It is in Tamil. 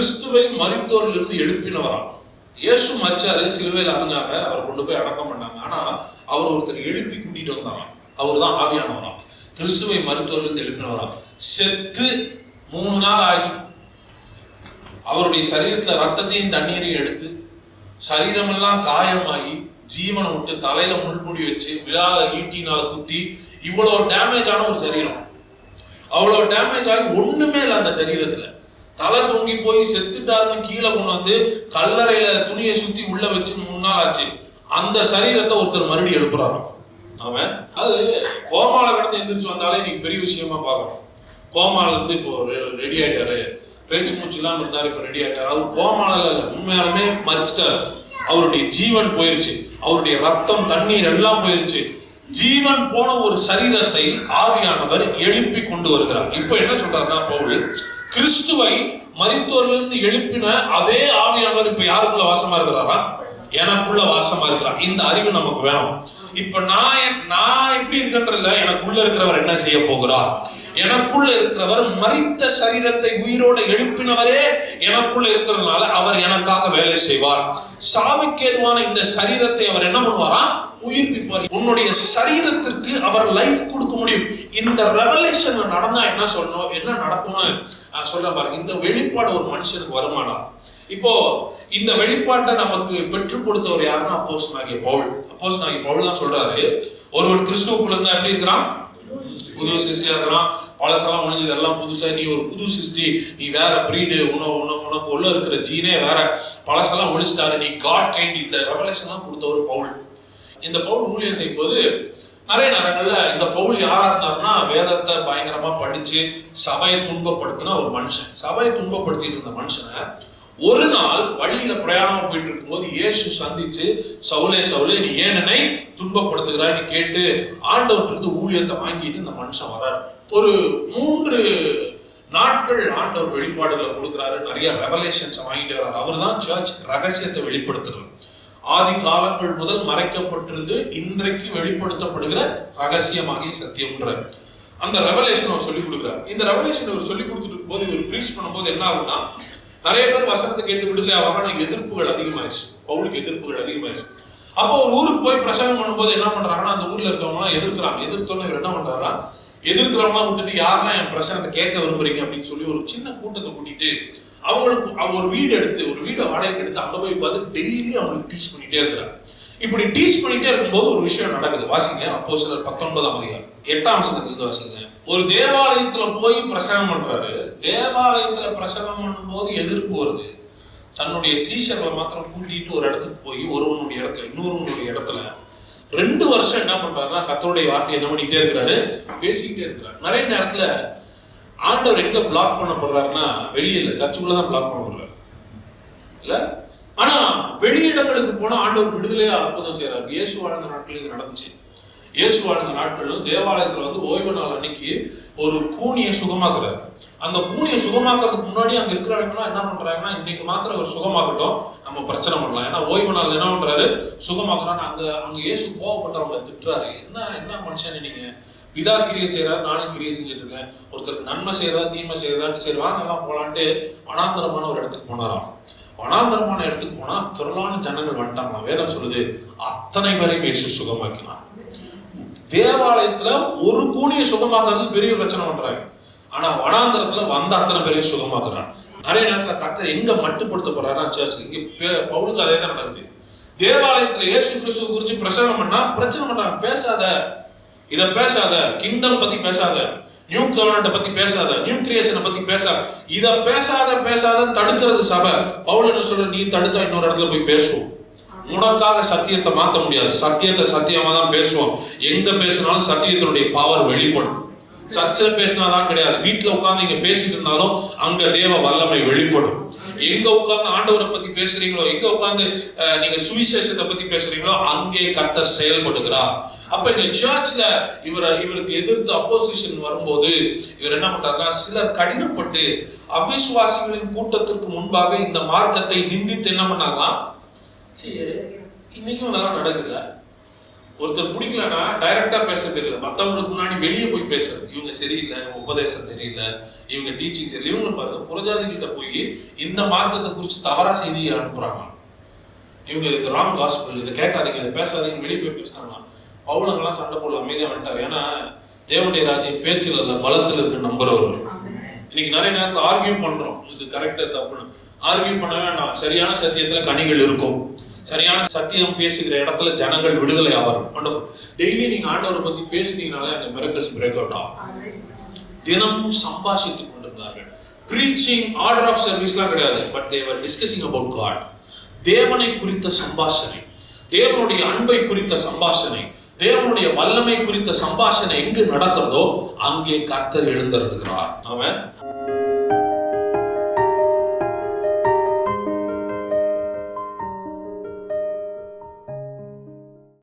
கிறிஸ்துவை மரித்தோரிலிருந்து எழுப்பினவராம். இயேசு மரிச்சாரு சிலுவையில் அறிஞ்சாங்க அவரை கொண்டு போய் அடக்கம் பண்ணாங்க. ஆனா அவர் ஒருத்தர் எழுப்பி கூட்டிட்டு வந்தாராம். அவர் தான் ஆவியானவராம். கிறிஸ்துவை மருத்துவரிலிருந்து எழுப்பினவராம். செத்து மூணு நாள் ஆகி அவருடைய சரீரத்துல ரத்தத்தையும் தண்ணீரையும் எடுத்து சரீரமெல்லாம் காயமாகி ஜீவனை விட்டு தலையில முள்முடி வச்சு விழா ஈட்டினால குத்தி இவ்வளவு டேமேஜ் ஆன ஒரு சரீரம். அவ்வளவு டேமேஜ் ஆகி ஒண்ணுமே இல்லை அந்த சரீரத்துல. தலை தொங்கி போய் செத்துட்டாருன்னு கீழே கொண்டு வந்து கல்லறையில துணியை சுத்தி உள்ள வச்சு மூணு நாள் ஆச்சு. அந்த சரீரத்தை ஒருத்தர் மறுபடியும் எழுப்புறாராம் அவன் அது கோமால கடந்து எந்திரிச்சு வந்தாலே இன்னைக்கு பெரிய விஷயமா பார்க்கணும். கோமால இருந்து இப்போ ரெடி ஆயிட்டாரு. பேச்சு மூச்சு இல்லாம இருந்தாரு இப்ப ரெடி ஆயிட்டாரு. அவர் கோமால இல்ல உண்மையாலுமே மறிச்சிட்டாரு. அவருடைய ஜீவன் போயிருச்சு. அவருடைய ரத்தம் தண்ணீர் எல்லாம் போயிருச்சு. ஜீவன் போன ஒரு சரீரத்தை ஆவியானவர் எழுப்பி கொண்டு வருகிறார். இப்போ என்ன சொல்றாருன்னா பவுல் கிறிஸ்துவை மறித்தோரிலிருந்து எழுப்பின அதே ஆவியானவர் இப்ப யாருக்குள்ள வாசமா இருக்கிறாரா? எனக்குள்ள வாசமா இருக்கிறார். இந்த அறிவு நமக்கு வேணும். இப்ப நான் என்- நான் எப்படி இருக்கின்றதுல எனக்குள்ள இருக்கிறவர் என்ன செய்ய போகிறார்? எனக்குள்ள இருக்கிறவர் மறித்த சரீரத்தை உயிரோட எழுப்பினவரே எனக்குள்ள இருக்கிறதுனால அவர் எனக்காக வேலை செய்வார். சாவுக்கு ஏதுவான இந்த சரீரத்தை அவர் என்ன பண்ணுவாரா? உயிர்ப்பிப்பார். உன்னுடைய சரீரத்திற்கு அவர் லைஃப் கொடுக்க முடியும். இந்த ரெவலேஷன் நடந்தா என்ன சொல்லணும்? என்ன நடக்கும்னு சொல்ற பாருங்க. இந்த வெளிப்பாடு ஒரு மனுஷனுக்கு வருமானா இப்போ இந்த வெளிப்பாட்டை நமக்கு பெற்றுக் கொடுத்தவர் யாருன்னா அப்போஸ் நாகிய பவுல். அப்போஸ் நாகிய பவுல் தான் சொல்றாரு ஒருவன் கிறிஸ்துவுக்குள்ள இருந்தா எப்படி இருக்கிறான்? புது சிருஷ்டியா இருக்கிறான் பழசெல்லாம் முடிஞ்சது எல்லாம் புதுசா நீ ஒரு புது சிருஷ்டி நீ வேற பிரீடு உணவு உணவு உனக்கு உள்ள இருக்கிற ஜீனே வேற. பழசெல்லாம் ஒழிச்சிட்டாரு நீ காட் கைண்ட் இந்த ரெவலேஷன்லாம் கொடுத்த ஒரு பவுல். இந்த பவுல் ஊழியம் செய்யும் போது நிறைய நேரங்கள்ல இந்த பவுல் யாரா இருந்தாருன்னா வேதத்தை பயங்கரமா படிச்சு சபையை துன்பப்படுத்தின ஒரு மனுஷன். சபையை துன்பப்படுத்திட்டு இருந்த மனுஷனை ஒரு நாள் வழியில பிரயாணமா போயிட்டு இருக்கும்போது இயேசு சந்திச்சு சவுலே சவுலே நீ ஏனனை துன்பப்படுத்துகிறாய்னு கேட்டு இருந்து ஊழியத்தை வாங்கிட்டு இந்த மனுஷன் வரார். ஒரு மூன்று நாட்கள் ஆண்டவர் வெளிப்பாடுகளை கொடுக்குறாரு. நிறைய ரெவலேஷன்ஸ் வாங்கிட்டு வர்றாரு அவர் தான் சர்ச் ரகசியத்தை வெளிப்படுத்துகிறார் ஆதி காலங்கள் முதல் மறைக்கப்பட்டிருந்து இன்றைக்கு வெளிப்படுத்தப்படுகிற ரகசியமாகிய சத்தியம்ன்றார் அந்த ரெவலேஷன் அவர் சொல்லி கொடுக்குறாரு. இந்த ரெவலேஷன் அவர் சொல்லி கொடுத்துட்டு போது இவர் ப்ரீச் பண்ணும்போது என்ன ஆகும்னா நிறைய பேர் வசனத்தை கேட்டு விடுதலை ஆவாங்க. எதிர்ப்புகள் அதிகமாயிடுச்சு பவுலுக்கு எதிர்ப்புகள் அதிகமாயிடுச்சு அப்போ ஒரு ஊருக்கு போய் பிரசங்கம் பண்ணும்போது என்ன பண்றாங்கன்னா அந்த ஊர்ல இருக்கவங்களாம் எதிர்க்கிறாங்க. எதிர்த்தோன்னு இவர் என்ன பண்றாரா எதிர்க்கிறவங்களாம் விட்டுட்டு யாரெல்லாம் என் பிரசனத்தை கேட்க விரும்புறீங்க? அப்படின்னு சொல்லி ஒரு சின்ன கூட்டத்தை கூட்டிட்டு அவங்களுக்கு அவங்க ஒரு வீடு எடுத்து ஒரு வீடை வாடகைக்கு எடுத்து அங்க போய் பார்த்து டெய்லி அவங்களுக்கு டீச் பண்ணிட்டே இருக்கிறார் இப்படி டீச் பண்ணிட்டே இருக்கும்போது ஒரு விஷயம் நடக்குது. வாசிங்க. அப்போ சிலர் பத்தொன்பதாம் அதிகாரம். எட்டாம் வசனத்துல இருந்து வாசிங்க. ஒரு தேவாலயத்துல போய் பிரசங்கம் பண்றாரு. தேவாலயத்துல பிரசவம் பண்ணும்போது எதிர்ப்பு வருது. தன்னுடைய சீசர்களை மாத்திரம் கூட்டிட்டு ஒரு இடத்துக்கு போய் ஒருவனுடைய இடத்துல இன்னொருவனுடைய இடத்துல ரெண்டு வருஷம் என்ன பண்றாருன்னா கத்தருடைய வார்த்தை என்ன பண்ணிக்கிட்டே இருக்கிறாரு? பேசிக்கிட்டே இருக்கிறாரு. நிறைய நேரத்துல ஆண்டவர் எங்க பிளாக் பண்ணப்படுறாருன்னா வெளியே இல்ல சர்ச்சுக்குள்ள தான் பிளாக் பண்ணப்படுறாரு. இல்ல? ஆனா வெளியிடங்களுக்கு போனா ஆண்டவர் விடுதலையா அற்புதம் செய்யறாரு இயேசு வாழ்ந்த நாட்கள் இது நடந்துச்சு. இயேசு வாழ்ந்த நாட்களும் தேவாலயத்துல வந்து ஓய்வு நாள் அன்னைக்கு ஒரு கூனியை சுகமாக்குறாரு. அந்த கூனியை சுகமாக்குறதுக்கு முன்னாடி அங்க இருக்கிறவங்கலாம் என்ன பண்றாங்கன்னா இன்னைக்கு மாத்திரம் அவர் சுகமாகட்டும் நம்ம பிரச்சனை பண்ணலாம். ஏன்னா ஓய்வு நாள் என்ன பண்றாரு? சுகமாக்குறான்னு அங்க அங்க இயேசு கோவப்பட்டவங்களை திட்டுறாரு. என்ன என்ன மனுஷன் நீங்க? பிதா கிரியை செய்யறாரு நானும் கிரியை செஞ்சுட்டு இருக்கேன். ஒருத்தருக்கு நன்மை செய்யறதா தீமை செய்யறதான்ட்டு சரி வாங்க எல்லாம் போலான்ட்டு வனாந்தரமான ஒரு இடத்துக்கு போனாராம். வனாந்தரமான இடத்துக்கு போனா திரளான ஜனங்கள் வந்துட்டாங்களாம். வேதம் சொல்லுது அத்தனை வரையும் இயேசு சுகமாக்கினான் தேவாலயத்துல ஒரு கூடிய சுகமாக்குறது பெரிய பிரச்சனை பண்றாங்க. ஆனா வனாந்திரத்துல வந்த அத்தனை பேரையும் சுகமாக்குறான் நிறைய நேரத்துல கத்தர் எங்க மட்டுப்படுத்த போறாருன்னா சர்ச்சுக்கு இங்க பே- பவுலுக்கு அதே தான் நடக்குது. தேவாலயத்துல இயேசு கிறிஸ்துவ குறிச்சு பிரசங்கம் பண்ணா பிரச்சனை பண்றாங்க. பேசாத. இத பேசாத. கிங்டம் பத்தி பேசாத. நியூ கவர்னண்ட பத்தி பேசாத. நியூ கிரியேஷனை பத்தி பேசாத இத பேசாத பேசாத தடுக்கிறது சபை. பவுல் என்ன சொல்ற நீ தடுத்தா இன்னொரு இடத்துல போய் பேசுவோம். உனக்காக சத்தியத்தை மாத்த முடியாது. சத்தியத்தை சத்தியமா தான் பேசுவோம். எங்க பேசினாலும் சத்தியத்தினுடைய பவர் வெளிப்படும். சர்ச்சில் பேசினாதான் கிடையாது. வீட்டில் உட்காந்து இங்கே பேசிட்டு இருந்தாலும் அங்கே தேவ வல்லமை வெளிப்படும். எங்க உட்கார்ந்து ஆண்டவரை பத்தி பேசுறீங்களோ எங்க உட்கார்ந்து நீங்கள் நீங்க சுவிசேஷத்தை பத்தி பேசுறீங்களோ அங்கே கர்த்தர் செயல்படுகிறார். அப்ப இந்த சர்ச்ல இவரை இவருக்கு எதிர்த்து அப்போசிஷன் வரும்போது இவர் என்ன பண்றாருன்னா சிலர் கடினப்பட்டு அவிசுவாசிகளின் கூட்டத்திற்கு முன்பாக இந்த மார்க்கத்தை நிந்தித்து என்ன பண்ணாதான் சரி இன்னைக்கும் அதெல்லாம் நடக்குதுல ஒருத்தர் பிடிக்கலன்னா டைரக்டா பேச தெரியல மத்தவங்களுக்கு முன்னாடி வெளியே போய் பேசுறது. இவங்க சரியில்லை உபதேசம் தெரியல இவங்க டீச்சிங் சரியில்லை. இவங்க பாருங்க புறஜாதிகிட்ட போய் இந்த மார்க்கத்தை குறித்து தவறா செய்தியை அனுப்புறாங்க. இவங்க இது ராங் காஸ்பிள் இதை கேட்காதீங்க இதை பேசாதீங்க வெளியே போய் பேசுனாங்களா பவுலங்கெல்லாம் சண்டை போடல அமைதியா வந்துட்டார். ஏன்னா தேவனுடைய ராஜ்யம் பேச்சில் அல்ல பலத்தில் இருக்கு நம்புறவர் இன்னைக்கு நிறைய நேரத்துல ஆர்கியூ பண்றோம். இது கரெக்டா தப்புன்னு. ஆர்கியூ பண்ண வேண்டாம். சரியான சத்தியத்துல கனிகள் இருக்கும். சரியான சத்தியம் பேசுகிற இடத்துல ஜனங்கள் விடுதலை ஆவார் வண்டர்ஃபுல் டெய்லி நீங்க ஆண்டவரை பத்தி பேசுனீங்கனாலே அந்த மிரக்கல்ஸ் பிரேக் அவுட் ஆகும். தினமும் சம்பாஷித்துக் கொண்டிருந்தார்கள். ப்ரீச்சிங் ஆர்டர் ஆஃப் சர்வீஸ்லாம் கிடையாது. But they are discussing about God தேவனை குறித்த சம்பாஷணை. தேவனுடைய அன்பை குறித்த சம்பாஷணை. தேவனுடைய வல்லமை குறித்த சம்பாஷணை எங்கு நடக்கிறதோ அங்கே கர்த்தர் எழுந்திருக்கிறார் அவன்